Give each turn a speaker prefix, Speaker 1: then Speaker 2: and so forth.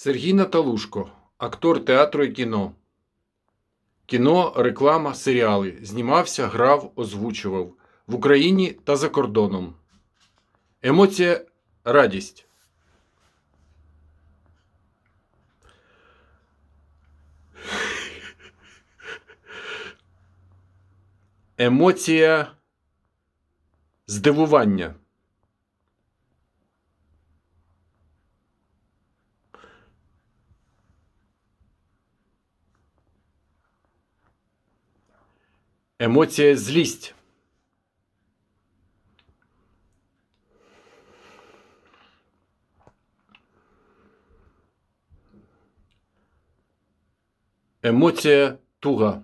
Speaker 1: Сергій Наталушко, актор театру і кіно. Кіно, реклама, серіали. Знімався, грав, озвучував в Україні та за кордоном. Емоція радість. Емоція здивування. Емоція злість. Емоція туга.